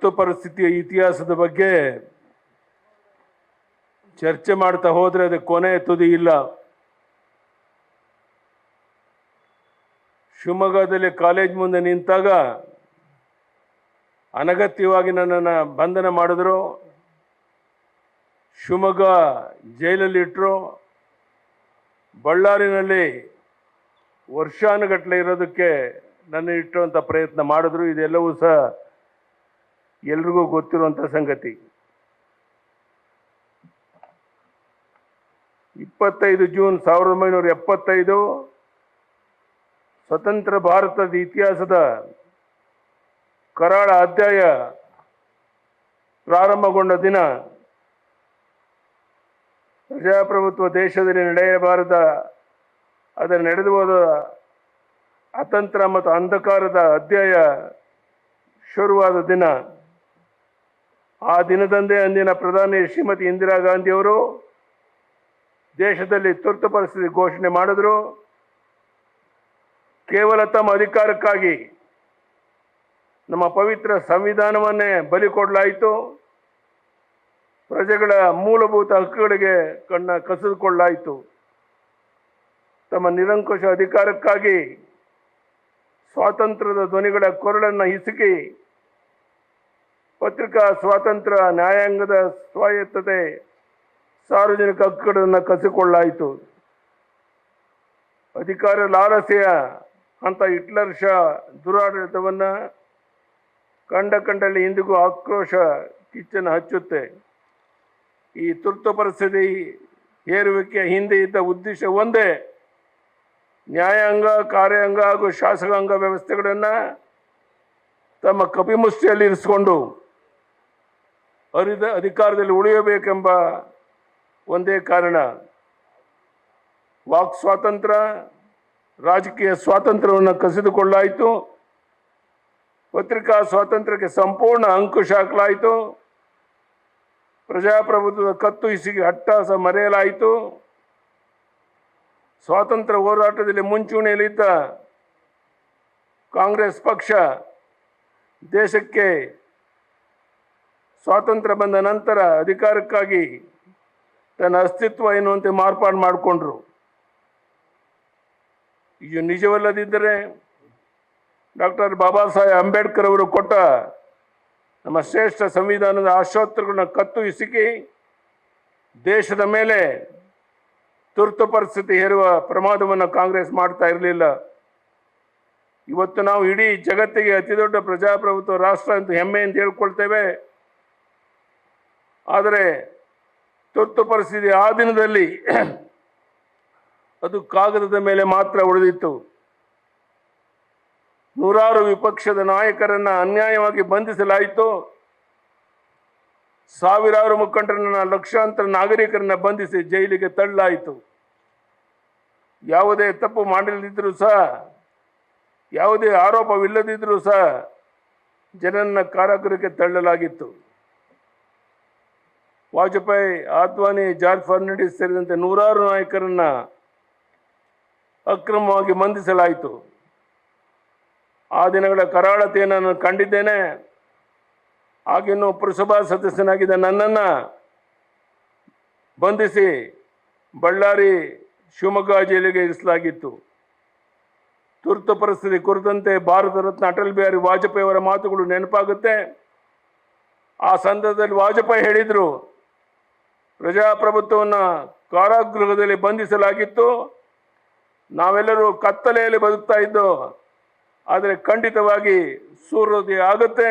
ತುರ್ತು ಪರಿಸ್ಥಿತಿಯ ಇತಿಹಾಸದ ಬಗ್ಗೆ ಚರ್ಚೆ ಮಾಡ್ತಾ ಹೋದರೆ ಅದಕ್ಕೆ ಕೊನೆ ತುದಿ ಇಲ್ಲ. ಶಿವಮೊಗ್ಗದಲ್ಲಿ ಕಾಲೇಜ್ ಮುಂದೆ ನಿಂತಾಗ ಅನಗತ್ಯವಾಗಿ ನನ್ನನ್ನು ಬಂಧನ ಮಾಡಿದ್ರು. ಶಿವಮೊಗ್ಗ ಜೈಲಲ್ಲಿ ಇಟ್ಟರು ಬಳ್ಳಾರಿನಲ್ಲಿ ವರ್ಷಾನುಗಟ್ಟಲೆ ಇರೋದಕ್ಕೆ ನನ್ನ ಇಟ್ಟುವಂಥ ಪ್ರಯತ್ನ ಮಾಡಿದ್ರು. ಇದೆಲ್ಲವೂ ಸಹ ಎಲ್ರಿಗೂ ಗೊತ್ತಿರುವಂಥ ಸಂಗತಿ. ಇಪ್ಪತ್ತೈದು ಜೂನ್ ಸಾವಿರದ ಒಂಬೈನೂರ ಎಪ್ಪತ್ತೈದು ಸ್ವತಂತ್ರ ಭಾರತದ ಇತಿಹಾಸದ ಕರಾಳ ಅಧ್ಯಾಯ ಪ್ರಾರಂಭಗೊಂಡ ದಿನ ಪ್ರಜಾಪ್ರಭುತ್ವ ದೇಶದಲ್ಲಿ ನಡೆಯಬಾರದ ಅದರ ನಡೆದು ಹೋದ ಅತಂತ್ರ ಮತ್ತು ಅಂಧಕಾರದ ಅಧ್ಯಾಯ ಶುರುವಾದ ದಿನ ಆ ದಿನದಂದೇ ಅಂದಿನ ಪ್ರಧಾನಿ ಶ್ರೀಮತಿ ಇಂದಿರಾ ಗಾಂಧಿಯವರು ದೇಶದಲ್ಲಿ ತುರ್ತು ಪರಿಸ್ಥಿತಿ ಘೋಷಣೆ ಮಾಡಿದ್ರು. ಕೇವಲ ತಮ್ಮ ಅಧಿಕಾರಕ್ಕಾಗಿ ನಮ್ಮ ಪವಿತ್ರ ಸಂವಿಧಾನವನ್ನೇ ಬಲಿ ಕೊಡಲಾಯಿತು. ಪ್ರಜೆಗಳ ಮೂಲಭೂತ ಹಕ್ಕುಗಳಿಗೆ ಕಣ್ಣ ಕಸಿದುಕೊಳ್ಳಲಾಯಿತು. ತಮ್ಮ ನಿರಂಕುಶ ಅಧಿಕಾರಕ್ಕಾಗಿ ಸ್ವಾತಂತ್ರ್ಯದ ಧ್ವನಿಗಳ ಕೊರಳನ್ನು ಹಿಸುಕಿ ಪತ್ರಿಕಾ ಸ್ವಾತಂತ್ರ್ಯ ನ್ಯಾಯಾಂಗದ ಸ್ವಾಯತ್ತತೆ ಸಾರ್ವಜನಿಕ ಹಕ್ಕುಗಳನ್ನು ಕಸಿಕೊಳ್ಳಾಯಿತು. ಅಧಿಕಾರ ಲಾಲಸೆಯ ಅಂತ ಹಿಟ್ಲರ್ ಶಾ ದುರಾಡಳಿತವನ್ನು ಕಂಡ ಕಂಡಲ್ಲಿ ಇಂದಿಗೂ ಆಕ್ರೋಶ ಕಿಚ್ಚನ್ನು ಹಚ್ಚುತ್ತೆ. ಈ ತುರ್ತು ಪರಿಸ್ಥಿತಿ ಹೇರುವಿಕೆ ಹಿಂದೆ ಇದ್ದ ಉದ್ದೇಶ ಒಂದೇ, ನ್ಯಾಯಾಂಗ, ಕಾರ್ಯಾಂಗ ಹಾಗೂ ಶಾಸಕಾಂಗ ವ್ಯವಸ್ಥೆಗಳನ್ನು ತಮ್ಮ ಕಪಿಮುಷ್ಟಿಯಲ್ಲಿ ಇರಿಸಿಕೊಂಡು ಅರಿದ ಅಧಿಕಾರದಲ್ಲಿ ಉಳಿಯಬೇಕೆಂಬ ಒಂದೇ ಕಾರಣ ವಾಕ್ ಸ್ವಾತಂತ್ರ್ಯ ರಾಜಕೀಯ ಸ್ವಾತಂತ್ರ್ಯವನ್ನು ಕಸಿದುಕೊಳ್ಳಾಯಿತು. ಪತ್ರಿಕಾ ಸ್ವಾತಂತ್ರ್ಯಕ್ಕೆ ಸಂಪೂರ್ಣ ಅಂಕುಶ ಹಾಕಲಾಯಿತು. ಪ್ರಜಾಪ್ರಭುತ್ವದ ಕತ್ತು ಇಸಿಗೆ ಅಟ್ಟಾಸ ಮರೆಯಲಾಯಿತು. ಸ್ವಾತಂತ್ರ್ಯ ಹೋರಾಟದಲ್ಲಿ ಮುಂಚೂಣಿಯಲ್ಲಿದ್ದ ಕಾಂಗ್ರೆಸ್ ಪಕ್ಷ ದೇಶಕ್ಕೆ ಸ್ವಾತಂತ್ರ್ಯ ಬಂದ ನಂತರ ಅಧಿಕಾರಕ್ಕಾಗಿ ತನ್ನ ಅಸ್ತಿತ್ವ ಎನ್ನುವಂತೆ ಮಾರ್ಪಾಡು ಮಾಡಿಕೊಂಡ್ರು. ಇದು ನಿಜವಲ್ಲದಿದ್ದರೆ ಡಾಕ್ಟರ್ ಬಾಬಾ ಸಾಹೇಬ್ ಅಂಬೇಡ್ಕರ್ ಅವರು ಕೊಟ್ಟ ನಮ್ಮ ಶ್ರೇಷ್ಠ ಸಂವಿಧಾನದ ಆಶೋತ್ತರಗಳನ್ನ ಕತ್ತು ಇಸುಕಿ ದೇಶದ ಮೇಲೆ ತುರ್ತು ಪರಿಸ್ಥಿತಿ ಹೇರುವ ಪ್ರಮಾದವನ್ನು ಕಾಂಗ್ರೆಸ್ ಮಾಡ್ತಾ ಇರಲಿಲ್ಲ. ಇವತ್ತು ನಾವು ಇಡೀ ಜಗತ್ತಿಗೆ ಅತಿದೊಡ್ಡ ಪ್ರಜಾಪ್ರಭುತ್ವ ರಾಷ್ಟ್ರ ಅಂತ ಹೆಮ್ಮೆ ಅಂತ ಹೇಳ್ಕೊಳ್ತೇವೆ. ಆದರೆ ತುರ್ತು ಪರಿಸ್ಥಿತಿ ಆ ದಿನದಲ್ಲಿ ಅದು ಕಾಗದದ ಮೇಲೆ ಮಾತ್ರ ಉಳಿದಿತ್ತು. ನೂರಾರು ವಿಪಕ್ಷದ ನಾಯಕರನ್ನ ಅನ್ಯಾಯವಾಗಿ ಬಂಧಿಸಲಾಯಿತು. ಸಾವಿರಾರು ಮುಖಂಡರನ್ನ ಲಕ್ಷಾಂತರ ನಾಗರಿಕರನ್ನ ಬಂಧಿಸಿ ಜೈಲಿಗೆ ತಳ್ಳಲಾಯಿತು ಯಾವುದೇ ತಪ್ಪು ಮಾಡಲಿದ್ದರೂ ಸಹ, ಯಾವುದೇ ಆರೋಪವಿಲ್ಲದಿದ್ದರೂ ಸಹ ಜನರನ್ನ ಕಾರಾಗೃಹಕ್ಕೆ ತಳ್ಳಲಾಗಿತ್ತು. ವಾಜಪೇಯಿ ಆದ್ವಾನಿ ಜಾರ್ಜ್ ಫರ್ನಾಂಡಿಸ್ ಸೇರಿದಂತೆ ನೂರಾರು ನಾಯಕರನ್ನ ಅಕ್ರಮವಾಗಿ ಬಂಧಿಸಲಾಯಿತು. ಆ ದಿನಗಳ ಕರಾಳತೆಯನ್ನು ನಾನು ಕಂಡಿದ್ದೇನೆ. ಆಗಿನ್ನೂ ಪುರಸಭಾ ಸದಸ್ಯನಾಗಿದ್ದ ನನ್ನನ್ನು ಬಂಧಿಸಿ ಬಳ್ಳಾರಿ ಶಿವಮೊಗ್ಗ ಜೈಲಿಗೆ ಇರಿಸಲಾಗಿತ್ತು. ತುರ್ತು ಪರಿಸ್ಥಿತಿ ಕುರಿತಂತೆ ಭಾರತ ರತ್ನ ಅಟಲ್ ಬಿಹಾರಿ ವಾಜಪೇಯಿ ಅವರ ಮಾತುಗಳು ನೆನಪಾಗುತ್ತೆ. ಆ ಸಂದರ್ಭದಲ್ಲಿ ವಾಜಪೇಯಿ ಹೇಳಿದರು ಪ್ರಜಾಪ್ರಭುತ್ವವನ್ನು ಕಾರಾಗೃಹದಲ್ಲಿ ಬಂಧಿಸಲಾಗಿತ್ತು. ನಾವೆಲ್ಲರೂ ಕತ್ತಲೆಯಲ್ಲಿ ಬದುಕ್ತಾ ಇದ್ದೋ, ಆದರೆ ಖಂಡಿತವಾಗಿ ಸೂರ್ಯೋದಯ ಆಗುತ್ತೆ,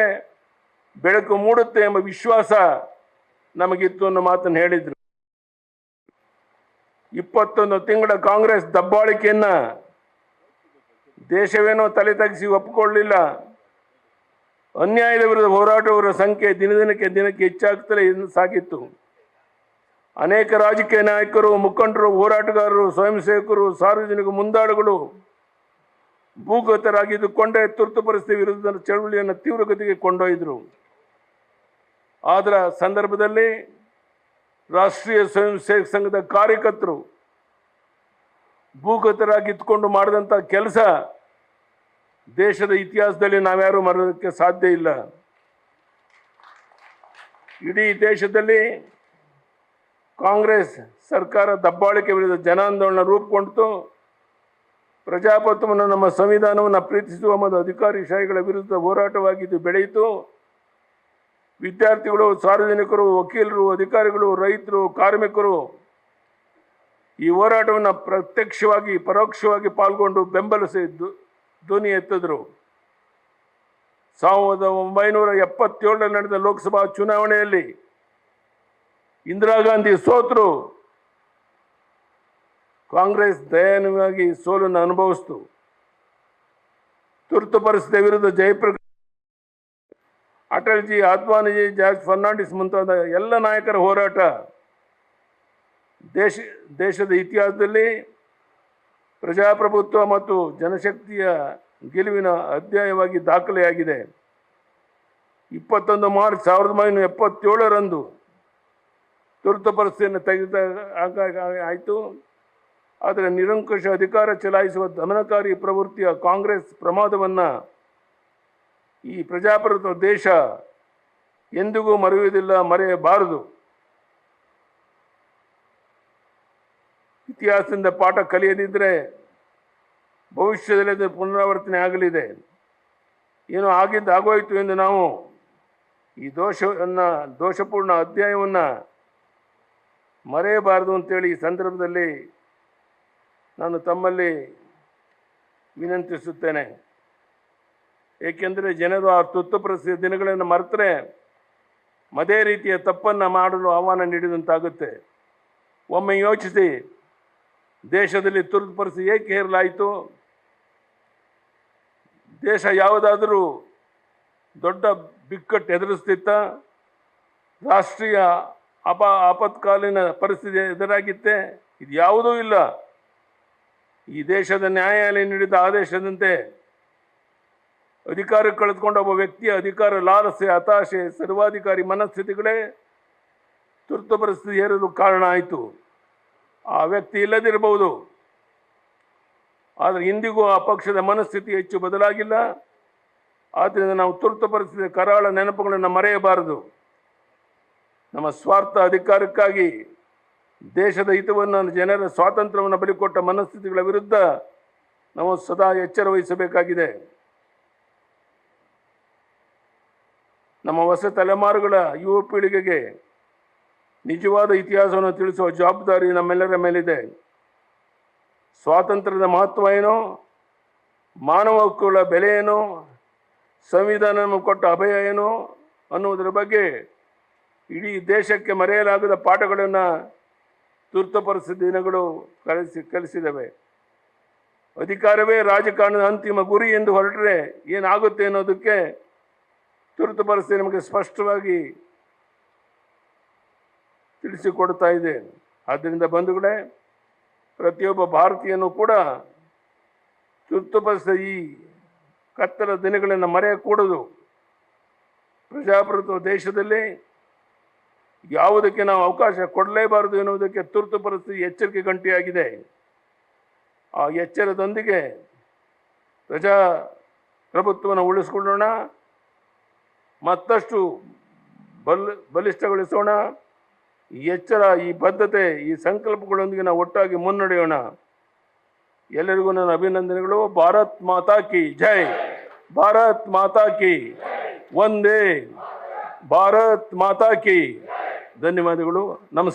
ಬೆಳಕು ಮೂಡುತ್ತೆ ಎಂಬ ವಿಶ್ವಾಸ ನಮಗಿತ್ತು ಅನ್ನೋ ಮಾತನ್ನು ಹೇಳಿದರು. ಇಪ್ಪತ್ತೊಂದು ತಿಂಗಳ ಕಾಂಗ್ರೆಸ್ ದಬ್ಬಾಳಿಕೆಯನ್ನ ದೇಶವೇನೋ ತಲೆ ತಗ್ಗಿಸಿ ಒಪ್ಪಿಕೊಳ್ಳಲಿಲ್ಲ ಅನ್ಯಾಯದ ವಿರುದ್ಧ ಹೋರಾಟವರ ಸಂಖ್ಯೆ ದಿನದಿನಕ್ಕೆ ದಿನಕ್ಕೆ ಹೆಚ್ಚಾಗ್ತಲೇ ಎಂದು ಸಾಗಿತ್ತು. ಅನೇಕ ರಾಜಕೀಯ ನಾಯಕರು, ಮುಖಂಡರು, ಹೋರಾಟಗಾರರು ಸ್ವಯಂ ಸೇವಕರು ಸಾರ್ವಜನಿಕ ಮುಂದಾಳುಗಳು ಭೂಗತರಾಗಿದ್ದುಕೊಂಡೇ ತುರ್ತು ಪರಿಸ್ಥಿತಿ ವಿರುದ್ಧ ಚಳವಳಿಯನ್ನು ತೀವ್ರಗತಿಗೆ ಕೊಂಡೊಯ್ದರು. ಆದರ ಸಂದರ್ಭದಲ್ಲಿ ರಾಷ್ಟ್ರೀಯ ಸ್ವಯಂ ಸೇವಕ ಸಂಘದ ಕಾರ್ಯಕರ್ತರು ಭೂಗತರಾಗಿದ್ದುಕೊಂಡು ಮಾಡಿದಂಥ ಕೆಲಸ ದೇಶದ ಇತಿಹಾಸದಲ್ಲಿ ನಾವ್ಯಾರು ಮರೋದಕ್ಕೆ ಸಾಧ್ಯ ಇಲ್ಲ. ಇಡೀ ದೇಶದಲ್ಲಿ ಕಾಂಗ್ರೆಸ್ ಸರ್ಕಾರ ದಬ್ಬಾಳಿಕೆ ವಿರುದ್ಧ ಜನಾಂದೋಲನ ರೂಪುಗೊಂಡಿತು. ಪ್ರಜಾಪ್ರಭುತ್ವವನ್ನು, ನಮ್ಮ ಸಂವಿಧಾನವನ್ನು ಪ್ರೀತಿಸುವ ಮತ್ತು ಅಧಿಕಾರಿ ಶಾಹಿಗಳ ವಿರುದ್ಧ ಹೋರಾಟವಾಗಿದ್ದು ಬೆಳೆಯಿತು. ವಿದ್ಯಾರ್ಥಿಗಳು, ಸಾರ್ವಜನಿಕರು, ವಕೀಲರು, ಅಧಿಕಾರಿಗಳು, ರೈತರು, ಕಾರ್ಮಿಕರು ಈ ಹೋರಾಟವನ್ನು ಪ್ರತ್ಯಕ್ಷವಾಗಿ, ಪರೋಕ್ಷವಾಗಿ ಪಾಲ್ಗೊಂಡು ಬೆಂಬಲಿಸಿದ್ದು ಧ್ವ- ಧ್ವನಿ ಎತ್ತಿದ್ರು. ಸಾವಿರದ ಒಂಬೈನೂರ ಎಪ್ಪತ್ತೇಳರಲ್ಲಿ ನಡೆದ ಲೋಕಸಭಾ ಚುನಾವಣೆಯಲ್ಲಿ ಇಂದಿರಾ ಗಾಂಧಿ ಸೋತರು. ಕಾಂಗ್ರೆಸ್ ದಯನೀಯವಾಗಿ ಸೋಲನ್ನು ಅನುಭವಿಸ್ತು. ತುರ್ತು ಪರಿಸ್ಥಿತಿಯ ವಿರುದ್ಧ ಜಯಪ್ರಕಾಶ್ ಅಟಲ್ಜಿ ಅದ್ವಾನಿಜಿ ಜಾರ್ಜ್ ಫರ್ನಾಂಡಿಸ್ ಮುಂತಾದ ಎಲ್ಲ ನಾಯಕರ ಹೋರಾಟ ದೇಶ, ದೇಶದ ಇತಿಹಾಸದಲ್ಲಿ ಪ್ರಜಾಪ್ರಭುತ್ವ ಮತ್ತು ಜನಶಕ್ತಿಯ ಗೆಲುವಿನ ಅಧ್ಯಾಯವಾಗಿ ದಾಖಲೆಯಾಗಿದೆ. ಇಪ್ಪತ್ತೊಂದು ಮಾರ್ಚ್ ಸಾವಿರದ ಒಂಬೈನೂರ ಎಪ್ಪತ್ತೇಳರಂದು ತುರ್ತು ಪರಿಸ್ಥಿತಿಯನ್ನು ತೆಗೆದ ಆಯಿತು. ಆದರೆ ನಿರಂಕುಶ ಅಧಿಕಾರ ಚಲಾಯಿಸುವ ದಮನಕಾರಿ ಪ್ರವೃತ್ತಿಯ ಕಾಂಗ್ರೆಸ್ ಪ್ರಮಾದವನ್ನು ಈ ಪ್ರಜಾಪ್ರಭುತ್ವ ದೇಶ ಎಂದಿಗೂ ಮರೆಯುವುದಿಲ್ಲ, ಮರೆಯಬಾರದು. ಇತಿಹಾಸದಿಂದ ಪಾಠ ಕಲಿಯದಿದ್ದರೆ ಭವಿಷ್ಯದಲ್ಲಿ ಅದು ಪುನರಾವರ್ತನೆ ಆಗಲಿದೆ. ಏನೋ ಆಗಿದ್ದು ಆಗೋಯಿತು ಎಂದು ನಾವು ಈ ದೋಷವನ್ನು, ದೋಷಪೂರ್ಣ ಅಧ್ಯಾಯವನ್ನು ಮರೆಯಬಾರದು ಅಂತೇಳಿ ಈ ಸಂದರ್ಭದಲ್ಲಿ ನಾನು ತಮ್ಮಲ್ಲಿ ವಿನಂತಿಸುತ್ತೇನೆ. ಏಕೆಂದರೆ ಜನರು ಆ ತುತ್ತು ಪರಿಸ್ಥಿತಿ ದಿನಗಳನ್ನು ಮರೆತರೆ ಅದೇ ರೀತಿಯ ತಪ್ಪನ್ನು ಮಾಡಲು ಆಹ್ವಾನ ನೀಡಿದಂತಾಗುತ್ತೆ. ಒಮ್ಮೆ ಯೋಚಿಸಿ, ದೇಶದಲ್ಲಿ ತುರ್ತು ಪರಿಸ್ಥಿತಿ ಏಕೆ ಹೇರಲಾಯಿತು? ದೇಶ ಯಾವುದಾದರೂ ದೊಡ್ಡ ಬಿಕ್ಕಟ್ಟು ಎದುರಿಸ್ತಿತ್ತ? ರಾಷ್ಟ್ರೀಯ ಅಪ ಆಪತ್ಕಾಲೀನ ಪರಿಸ್ಥಿತಿ ಎದುರಾಗಿತ್ತೆ. ಇದು ಯಾವುದೂ ಇಲ್ಲ. ಈ ದೇಶದ ನ್ಯಾಯಾಲಯ ನೀಡಿದ ಆದೇಶದಂತೆ ಅಧಿಕಾರ ಕಳೆದುಕೊಂಡ ಒಬ್ಬ ವ್ಯಕ್ತಿಯ ಅಧಿಕಾರ ಲಾಲಸೆ, ಹತಾಶೆ, ಸರ್ವಾಧಿಕಾರಿ ಮನಸ್ಥಿತಿಗಳೇ ತುರ್ತು ಪರಿಸ್ಥಿತಿ ಏರಲು ಕಾರಣ ಆಯಿತು. ಆ ವ್ಯಕ್ತಿ ಇಲ್ಲದಿರಬಹುದು. ಆದರೆ ಇಂದಿಗೂ ಆ ಪಕ್ಷದ ಮನಸ್ಥಿತಿ ಹೆಚ್ಚು ಬದಲಾಗಿಲ್ಲ. ಆದ್ದರಿಂದ ನಾವು ತುರ್ತು ಪರಿಸ್ಥಿತಿಯ ಕರಾಳ ನೆನಪುಗಳನ್ನು ಮರೆಯಬಾರದು. ನಮ್ಮ ಸ್ವಾರ್ಥ ಅಧಿಕಾರಕ್ಕಾಗಿ ದೇಶದ ಹಿತವನ್ನು, ಜನರ ಸ್ವಾತಂತ್ರ್ಯವನ್ನು ಬಲಿಕೊಟ್ಟ ಮನಸ್ಥಿತಿಗಳ ವಿರುದ್ಧ ನಾವು ಸದಾ ಎಚ್ಚರ ವಹಿಸಬೇಕಾಗಿದೆ. ನಮ್ಮ ಹೊಸ ತಲೆಮಾರುಗಳ ಯುವ ಪೀಳಿಗೆಗೆ ನಿಜವಾದ ಇತಿಹಾಸವನ್ನು ತಿಳಿಸುವ ಜವಾಬ್ದಾರಿ ನಮ್ಮೆಲ್ಲರ ಮೇಲಿದೆ. ಸ್ವಾತಂತ್ರ್ಯದ ಮಹತ್ವ ಏನು? ಮಾನವ ಹಕ್ಕುಗಳ ಬೆಲೆ ಏನೋ? ಸಂವಿಧಾನ ಕೊಟ್ಟ ಅಭಯ ಏನೋ? ಅನ್ನುವುದರ ಬಗ್ಗೆ ಇಡೀ ದೇಶಕ್ಕೆ ಮರೆಯಲಾಗದ ಪಾಠಗಳನ್ನು ತುರ್ತು ದಿನಗಳು ಕಲಿಸಿ ಕಲಿಸಿದವೆ. ಅಧಿಕಾರವೇ ರಾಜಕಾರಣದ ಅಂತಿಮ ಗುರಿ ಎಂದು ಹೊರಟರೆ ಏನಾಗುತ್ತೆ ಅನ್ನೋದಕ್ಕೆ ತುರ್ತು ಪರಿಸ್ಥಿತಿ ನಮಗೆ ಸ್ಪಷ್ಟವಾಗಿ ತಿಳಿಸಿಕೊಡ್ತಾ ಇದೆ. ಆದ್ದರಿಂದ ಬಂಧುಗಳೇ, ಪ್ರತಿಯೊಬ್ಬ ಭಾರತೀಯನೂ ಕೂಡ ತುರ್ತು ಪರಿಸ್ಥಿತಿ ಈ ಕತ್ತಲ ದಿನಗಳನ್ನು ಮರೆಯಕೂಡದು. ಪ್ರಜಾಪ್ರಭುತ್ವ ದೇಶದಲ್ಲಿ ಯಾವುದಕ್ಕೆ ನಾವು ಅವಕಾಶ ಕೊಡಲೇಬಾರದು ಎನ್ನುವುದಕ್ಕೆ ತುರ್ತು ಪರಿಸ್ಥಿತಿ ಎಚ್ಚರಿಕೆ ಗಂಟೆಯಾಗಿದೆ. ಆ ಎಚ್ಚರದೊಂದಿಗೆ ಪ್ರಜಾ ಪ್ರಭುತ್ವವನ್ನು ಉಳಿಸ್ಕೊಳ್ಳೋಣ, ಮತ್ತಷ್ಟು ಬಲ್, ಬಲಿಷ್ಠಗೊಳಿಸೋಣ ಎಚ್ಚರ, ಈ ಬದ್ಧತೆ, ಈ ಸಂಕಲ್ಪಗಳೊಂದಿಗೆ ನಾವು ಒಟ್ಟಾಗಿ ಮುನ್ನಡೆಯೋಣ. ಎಲ್ಲರಿಗೂ ನನ್ನ ಅಭಿನಂದನೆಗಳು. ಭಾರತ್ ಮಾತಾ ಕಿ ಜೈ! ಭಾರತ್ ಮಾತಾ ಕಿ ಒಂದೇ! ಭಾರತ್ ಮಾತಾ ಕಿ ಧನ್ಯವಾದಗಳು. ನಮಸ್ಕಾರ.